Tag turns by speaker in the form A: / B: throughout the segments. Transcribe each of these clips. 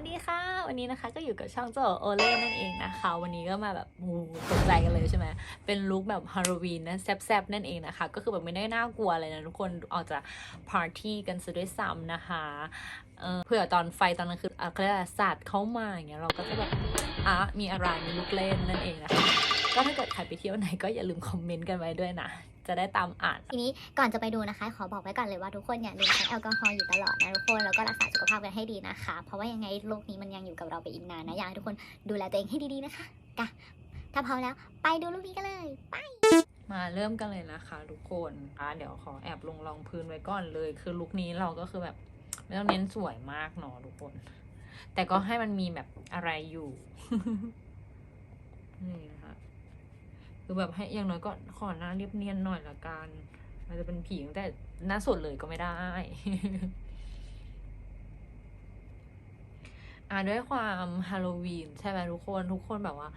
A: สดีค่ะ วันนี้นะคะก็อยู่กับช่องโจโอเล่นั่นเองนะคะ วันนี้ก็มาแบบโอ้ตกใจกันเลยใช่ไหมเป็นลุคแบบฮาโลวีนนะแซบๆนั่นเองนะคะ ก็คือแบบไม่ได้น่ากลัวอะไรนะทุกคนออกจากปาร์ตี้กันซะด้วยซ้ำนะคะเผื่อตอนไฟตอนนั้นคืออะเขาเรียกอะไรศาสตร์เข้ามาอย่างเงี้ยเราก็จะแบบอะมีอะไรมีลูกเล่นนั่นเองนะคะก็ถ้าเกิดใครไปเที่ยวไหนก็อย่าลืมคอมเมนต์กันไว้ด้วยนะ จะได้ตามอ่าน
B: ทีนี้ก่อนจะไปดูนะคะ ขอบอกไว้ก่อนเลยว่าทุกคนอย่าลืมใช้แอลกอฮอล์อยู่ตลอดนะทุกคนแล้วก็รักษาสุขภาพกันให้ดีนะคะ เพราะว่ายังไงโรคนี้มันยังอยู่กับเราไปอีกนานนะอยากให้ทุกคนดูแลตัวเองให้ดีๆนะคะกะถ้าพร้อมแล้วไปดูรูปนี้กันเลย
A: มาเริ่มกันเลยนะคะทุกคนอะเดี๋ยวขอแอบลงรองพื้นไว้ก่อนเลย คือลุคนี้เราก็คือแบบไม่ต้องเน้นสวยมากเนาะทุกคน แต่ก็ให้มันมีแบบอะไรอยู่นี่ คือแบบให้อย่างน้อยก็ขอหน้าเรียบเนียนหน่อยละกันมันจะเป็นผีตั้งแต่หน้าสดเลยก็ไม่ได้อ่าด้วยความฮาโลวีนใช่ไหมทุกคนทุกคนแบบว่า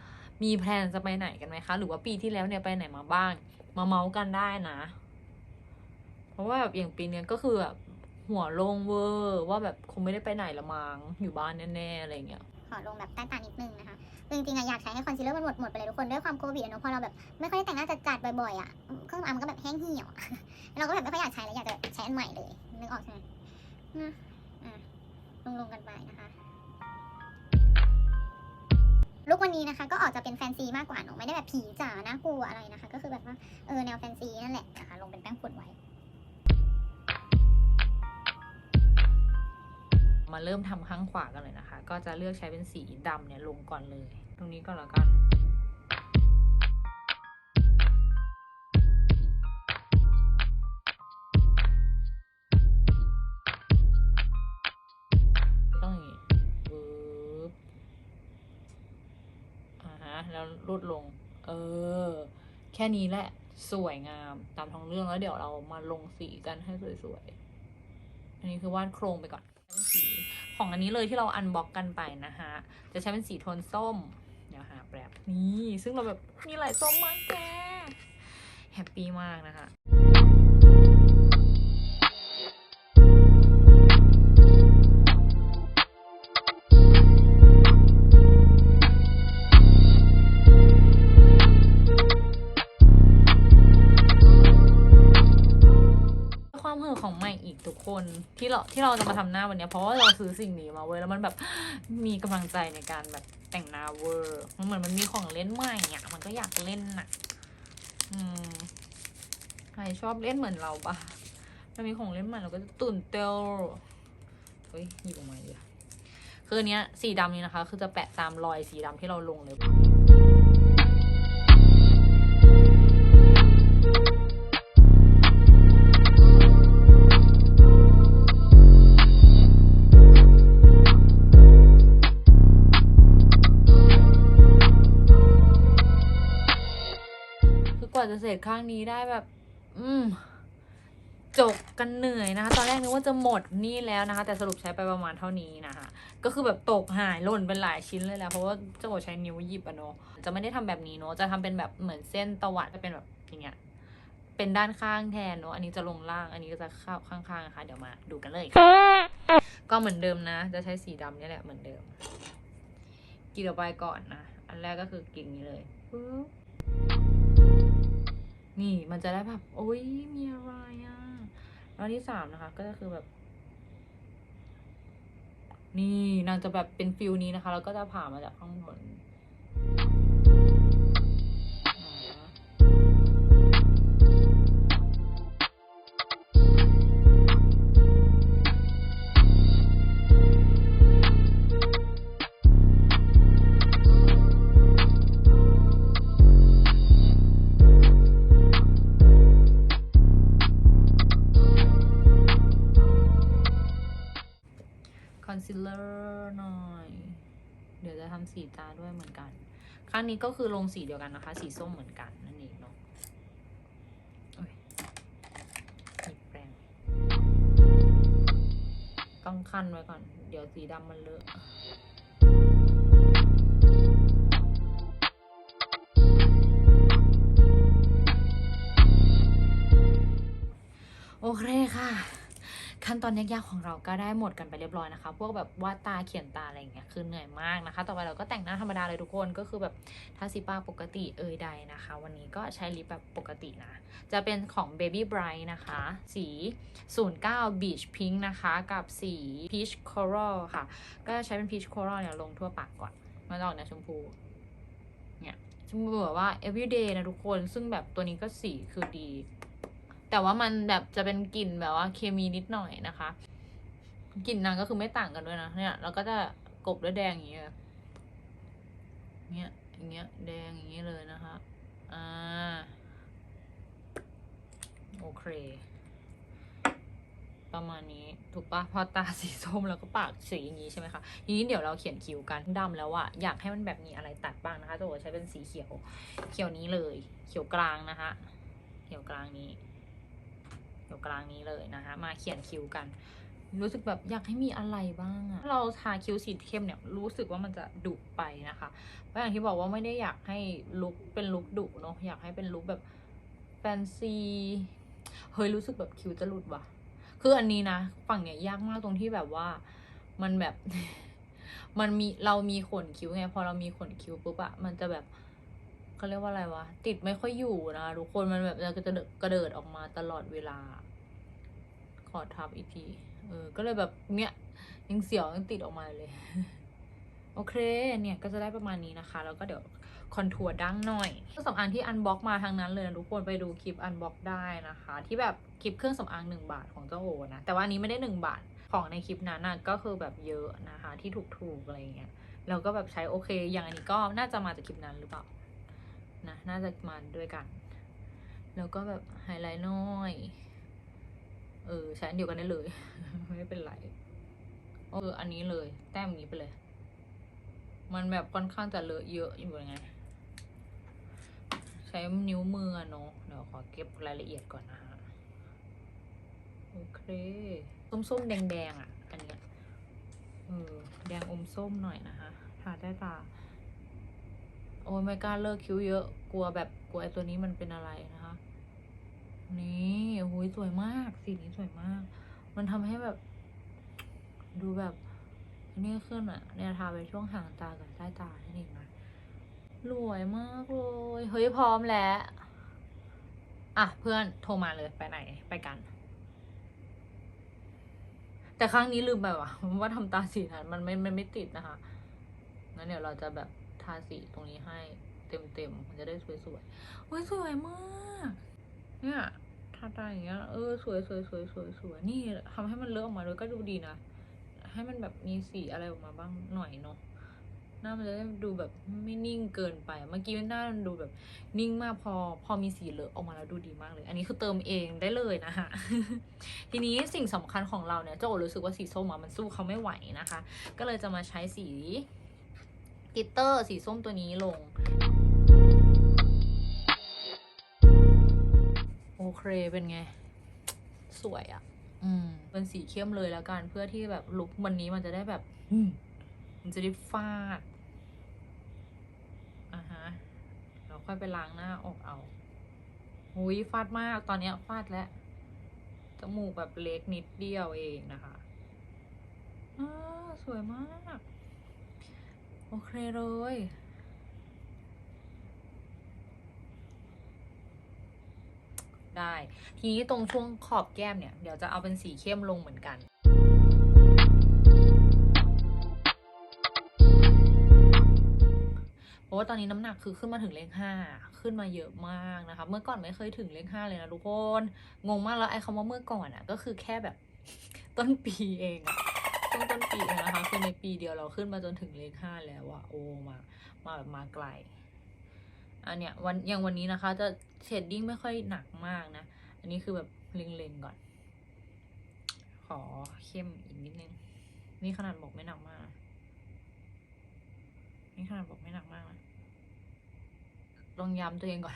A: มีแพลนจะไปไหนกันไหมคะ หรือว่าปีที่แล้วเนี่ยไปไหนมาบ้าง มาเมาส์กันได้นะ เพราะว่าแบบอย่างปีนี้ก็คือแบบหัวโลงเวอร์ว่าแบบคงไม่ได้ไปไหนละมัง้งอยู่บ้านแน่ๆอะไรเงี้ย
B: อลงแบบใต้ตานิดนึงนะคะคือจริงๆอะอยากใช้ให้คอนซีลเลอร์มันหมดหมดไปเลยทุกคนด้วยความโควิดเนอะพอเราแบบไม่ค่อยได้แต่งหน้าจัดๆบ่อยๆอะเครื่องสำอางมันก็แบบแห้งเหี่ยวเราก็แบบไม่ค่อยอยากใช้แล้วอยากจะใช้อันใหม่เลยนึกออกใช่ไหมนะอะลงๆกันไปนะคะลุกวันนี้นะคะก็ออกจะเป็นแฟนซีมากกว่าหนูไม่ได้แบบผีจ๋าน่ากลัวอะไรนะคะ ก็คือแบบว่าเออแนวแฟนซีนั่นแหละนะคะลงเป็นแป้งฝุ่นไว้
A: มาเริ่มทำข้างขวากันเลยนะคะ ก็จะเลือกใช้เป็นสีดำเนี่ยลงก่อนเลย ตรงนี้ก่อนแล้วกันต้องนี้ปึ๊บอ่าฮะแล้วรูดลง เออ แค่นี้แหละ สวยงามตามท้องเรื่องแล้วเดี๋ยวเรามาลงสีกันให้สวยๆ อันนี้คือวาดโครงไปก่อนเป็นสี ของอันนี้เลยที่เราอันบ็อกกันไปนะคะจะใช้เป็นสีโทนส้มเดี๋ยวหาแบบนี้ซึ่งเราแบบมีหลายส้มมากแกแฮปปี้มากนะคะ ที่เราที่เราจะมาทำหน้าวันนี้เพราะว่าเราซื้อสิ่งนี้มาเว้ยแล้วมันแบบมีกำลังใจในการแบบแต่งหน้าเวอร์มันเหมือนมันมีของเล่นใหม่อะมันก็อยากเล่นน่ะ อืมใครชอบเล่นเหมือนเราปะถ้ามีของเล่นใหม่เราก็จะตื่นเต้นเฮ้ยหยิบออกมาเลยคือเนี้ยสีดำนี้นะคะ คือจะแปะตามรอยสีดำที่เราลงเลย ข้างนี้ได้แบบ อืมจบกันเหนื่อยนะคะ ตอนแรกนึกว่าจะหมดนี่แล้วนะคะ แต่สรุปใช้ไปประมาณเท่านี้นะคะ ก็คือแบบตกหายหล่นเป็นหลายชิ้นเลยแหละเพราะว่าเจะกดใช้นิ้วหยิบอะเนาะจะไม่ได้ทำแบบนี้เนาะจะทำเป็นแบบเหมือนเส้นตวัดจะเป็นแบบอย่างเงี้ยเป็นด้านข้างแทนเนาะอันนี้จะลงล่างอันนี้ก็จะเข้าข้างๆนะคะเดี๋ยวมาดูกันเลยก็เหมือนเดิมนะ จะใช้สีดำนี่แหละเหมือนเดิมกรีดออกไปก่อนนะอันแรกก็คือกรีดนี้เลยปึ๊บ นี่มันจะได้แบบโอ้ยมีอะไรอะแล้วที่สามนะคะ ก็จะคือแบบ นี่นางจะแบบเป็นฟิลนี้นะคะ แล้วก็จะผ่ามาจากข้างบน เหมือนกันครั้งนี้ก็คือลงสีเดียวกันนะคะ สีส้มเหมือนกันนั่นเองเนาะหยิบแปรงต้องคันไว้ก่อน เดี๋ยวสีดำมันเลอะโอเคค่ะ ขั้นตอนยากๆของเราก็ได้หมดกันไปเรียบร้อยนะคะ พวกแบบวาดตาเขียนตาอะไรอย่างเงี้ยคือเหนื่อยมากนะคะ ต่อไปเราก็แต่งหน้าธรรมดาเลยทุกคนก็คือแบบทาสีปากปกติเอยใดนะคะ วันนี้ก็ใช้ลิปแบบปกตินะ จะเป็นของ Baby Bright นะคะ สี 09 Beach Pink นะคะ กับสี Peach Coral ค่ะ ก็ใช้เป็น Peach Coral เนี่ยลงทั่วปากก่อนมาลองนะชมพูเนี่ยชมพูแบบว่า everyday นะทุกคนซึ่งแบบตัวนี้ก็สีคือดี แต่ว่ามันแบบจะเป็นกลิ่นแบบว่าเคมีนิดหน่อยนะคะกลิ่นนางก็คือไม่ต่างกันด้วยนะเนี่ยเราก็จะกบด้วยแดงอย่างเงี้ยเงี้ยอย่างเงี้ยแดงอย่างเงี้ยเลยนะคะอ่าโอเค ประมาณนี้ถูกปะพอตาสีส้มแล้วก็ปากสีอย่างนี้ใช่ไหมคะทีนี้เดี๋ยวเราเขียนคิ้วกันดำแล้วอะอยากให้มันแบบมีอะไรตัดบ้างนะคะจะบอกว่าใช้เป็นสีเขียว เขียวนี้เลย เขียวกลางนะคะ เขียวกลางนี้ เขียวกลางนี้เลยนะคะ มาเขียนคิ้วกัน รู้สึกแบบอยากให้มีอะไรบ้างอะเราทาคิ้วสีเข้มเนี่ยรู้สึกว่ามันจะดุไปนะคะ เพราะอย่างที่บอกว่าไม่ได้อยากให้ลุคเป็นลุคดุเนาะอยากให้เป็นลุคแบบแฟนซีเฮ้ยรู้สึกแบบคิ้วจะหลุดว่ะ คืออันนี้นะฝั่งเนี้ยยากมากตรงที่แบบว่ามันแบบ มันมีเรามีขนคิ้วไงพอเรามีขนคิ้วปุ๊บอะมันจะแบบ เขาเรียกว่าอะไรวะ ติดไม่ค่อยอยู่นะทุกคนมันแบบจะกระเดิดออกมาตลอดเวลา ขอทับอีกที เออ ก็เลยแบบเนี้ยยังเสียวยังติดออกมาเลย โอเค เนี่ยก็จะได้ประมาณนี้นะคะ แล้วก็เดี๋ยวคอนทัวร์ดั้งหน่อยเครื่องสำอางที่อันบ็อกมาทางนั้นเลยนะทุกคนไปดูคลิปอันบ็อกได้นะคะ ที่แบบคลิปเครื่องสำอางหนึ่งบาทของเจ้าโอนะ แต่ว่าอันนี้ไม่ได้หนึ่งบาทของในคลิปนั้นนะก็คือแบบเยอะนะคะ ที่ถูกๆอะไรเงี้ยแล้วก็แบบใช้โอเค อย่างอันนี้ก็น่าจะมาจากคลิปนั้นหรือเปล่า นะน่าจะมาด้วยกัน แล้วก็แบบไฮไลท์น้อย เออใช้อันเดียวกันได้เลย ไม่เป็นไรเอออันนี้เลย แต้มนี้ไปเลย มันแบบค่อนข้างจะเลอะเยอะอยู่ยังไง ใช้นิ้วมือเนาะเดี๋ยวขอเก็บรายละเอียดก่อนนะฮะโอเค ส้มๆแดงๆอะ อันเนี้ยเออแดงอมส้มหน่อยนะคะทาใต้ตา โอ้ยไม่กล้าเลิกคิ้วเยอะ กลัวแบบกลัวไอ้ตัวนี้มันเป็นอะไรนะคะ นี่โอ้ยสวยมาก สีนี้สวยมาก มันทำให้แบบ ดูแบบนี่ขึ้นอะเนี่ยทาไปช่วงห่างตากับใต้ตานั่นเองนะรวยมากเลย เฮ้ยพร้อมแล้วอะเพื่อนโทรมาเลยไปไหนไปกัน แต่ครั้งนี้ลืมไปว่ะว่าทำตาสีนั้นมันไม่มันไม่ติดนะคะงั้นเดี๋ยวเราจะแบบ ทาสีตรงนี้ให้เต็มๆมันจะได้สวยๆเฮ้ยสวยมาก เนี่ยทาตาอย่างเงี้ย เออสวยสวยสวยสวยสวยนี่ทำให้มันเลอะออกมาด้วยก็ดูดีนะ ให้มันแบบมีสีอะไรออกมาบ้างหน่อยเนาะหน้ามันจะได้ดูแบบไม่นิ่งเกินไป เมื่อกี้หน้ามันดูแบบนิ่งมากพอ พอมีสีเหลือออกมาแล้วดูดีมากเลย อันนี้คือเติมเองได้เลยนะคะทีนี้สิ่งสำคัญของเราเนี่ยเจ้าโอรู้สึกว่าสีส้มอะมันสู้เขาไม่ไหวนะคะ ก็เลยจะมาใช้สี กิตเตอร์สีส้มตัวนี้ลง โอเคเป็นไง สวยอะ่ะ อืม เป็นสีเข้มเลยแล้วกัน เพื่อที่แบบลุควันนี้มันจะได้แบบมมันจะได้ฟาดอ่าฮะเราค่อยไปล้างหน้าออกเอาหุยฟาดมากตอนนี้ฟาดแล้วจมูกแบบเล็กนิดเดียวเองนะคะ อ้า สวยมาก โอเคเลยได้ ทีนี้ตรงช่วงขอบแก้มเนี่ย เดี๋ยวจะเอาเป็นสีเข้มลงเหมือนกันเพราะว่าตอนนี้น้ำหนักคือขึ้นมาถึงเลขห้าขึ้นมาเยอะมากนะคะ เมื่อก่อนไม่เคยถึงเลขห้าเลยนะทุกคน งงมากแล้วไอ้คำว่าเมื่อก่อนอะ ก็คือแค่แบบต้นปีเองอะ ต้นต้นปีนะคะ คือในปีเดียวเราขึ้นมาจนถึงเลขห้าแล้วอะโอ้มามาแบบมาไกล อันเนี้ยวันอย่างวันนี้นะคะ จะเชดดิ้งไม่ค่อยหนักมากนะ อันนี้คือแบบเล็งๆก่อน ขอเข้มอีกนิดนึง นี่ขนาดบอกไม่หนักมากนะนี่ขนาดบอกไม่หนักมากนะลองย้ำตัวเองก่อน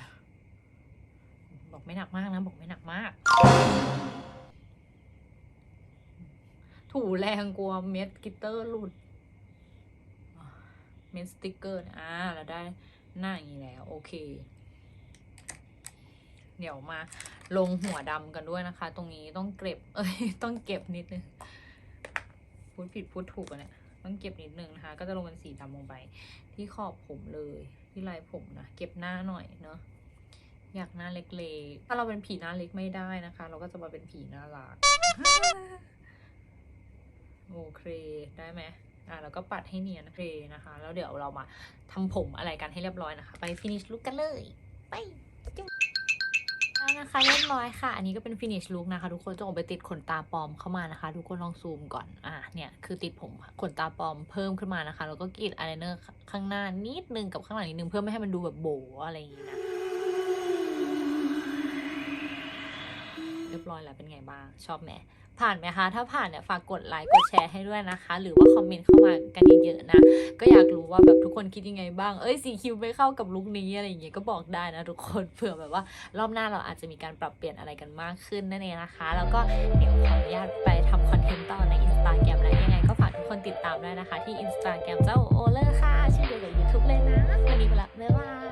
A: บอกไม่หนักมากนะ บอกไม่หนักมาก ถูแรงกลัวเม็ดกิตเตอร์หลุด เม็ดสติกเกอร์อ่าเราได้หน้าอย่างนี้แล้ว โอเค เดี๋ยวมาลงหัวดำกันด้วยนะคะ ตรงนี้ต้องเก็บ เอ้ย ต้องเก็บนิดนึง พูดผิดพูดถูกอะเนี่ย ต้องเก็บนิดนึงนะคะ ก็จะลงเป็นสีดำลงไป ที่ขอบผมเลย ที่ลายผมนะ เก็บหน้าหน่อยเนาะอยากหน้าเล็กๆ ถ้าเราเป็นผีหน้าเล็กไม่ได้นะคะ เราก็จะมาเป็นผีหน้ารัก โอเคได้ไหมอะแล้วก็ปัดให้เนียนโอเคนะคะ แล้วเดี๋ยวเรามาทำผมอะไรกันให้เรียบร้อยนะคะ ไปฟินิชลุกกันเลย ไปจุ๊บแล้วนะคะเรียบร้อยค่ะ อันนี้ก็เป็นฟินิชลุกนะคะทุกคนจะออกไปติดขนตาปลอมเข้ามานะคะ ทุกคนลองซูมก่อนอะเนี่ยคือติดผมขนตาปลอมเพิ่มขึ้นมานะคะ แล้วก็กรีดอายไลเนอร์ข้างหน้านิดนึงกับข้างหลังนิดนึงเพื่อไม่ให้มันดูแบบโบอะไรอย่างงี้นะ เรียบร้อยแล้วเป็นไงบ้าง ชอบไหมผ่านไหมคะ ถ้าผ่านเนี่ยฝากกดไลค์กดแชร์ให้ด้วยนะคะ หรือว่าคอมเมนต์เข้ามากันเยอะๆนะ ก็อยากรู้ว่าแบบทุกคนคิดยังไงบ้าง เอ้ยสีคิวไม่เข้ากับลุคนี้อะไรอย่างเงี้ยก็บอกได้นะทุกคนเผื่อแบบว่ารอบหน้าเราอาจจะมีการปรับเปลี่ยนอะไรกันมากขึ้นนั่นเองนะคะ แล้วก็เดี๋ยวขออนุญาตไปทำคอนเทนต์ต่อในอินสตาแกรมแล้วยังไงก็ฝากทุกคนติดตามด้วยนะคะ ที่อินสตาแกรมเจ้าโอเลอร์ค่ะเชื่อเดียวกับยูทูบเลยนะวันนี้ไปละบ๊ายบาย